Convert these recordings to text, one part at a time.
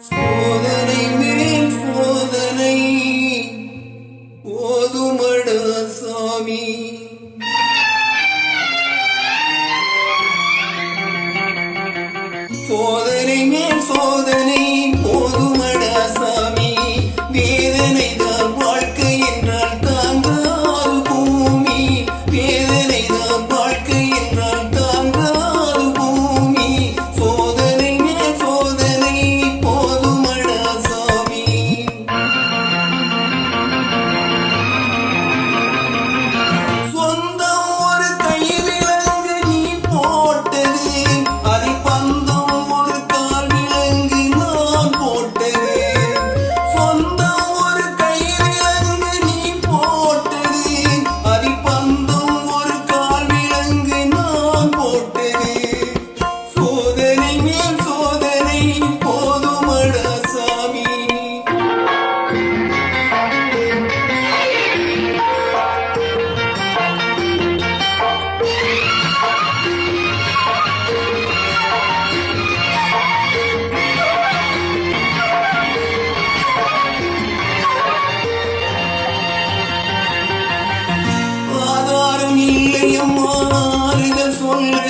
சோதனை மேல் சோதனை. போதுமடா மேல்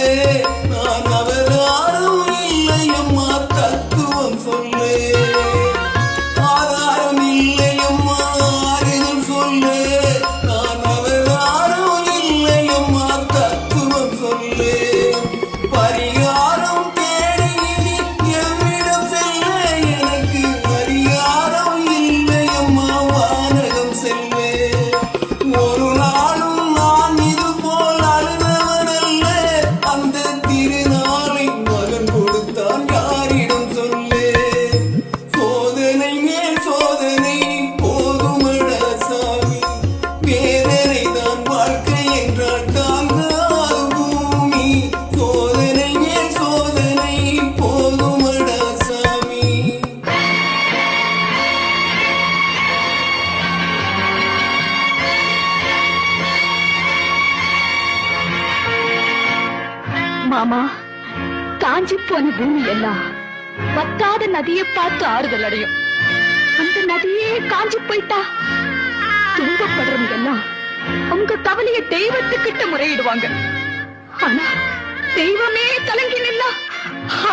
Yeah. மாமா காஞ்சி போன பூமி எல்லாம் வத்தாத நதியை பார்த்து ஆறுதல் அடையும். அந்த நதியே காஞ்சி போயிட்டா? துன்பப்படுறவங்க எல்லாம் உங்க கவலைய தெய்வத்துக்கிட்ட முறையிடுவாங்க. ஆனா தெய்வமே கலங்கி நில்லா?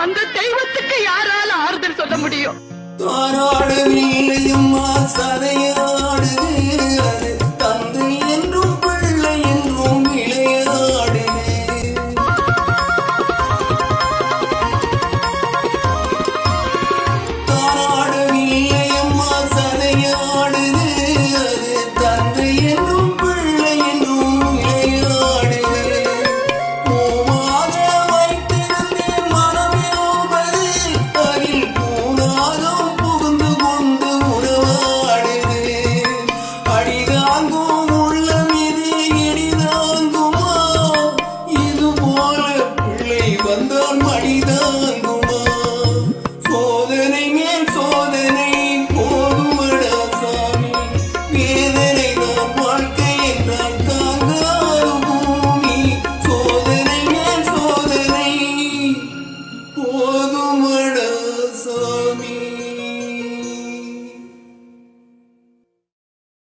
அந்த தெய்வத்துக்கு யாரால ஆறுதல் சொல்ல முடியும்? தாராளமில்லையும் சதையும்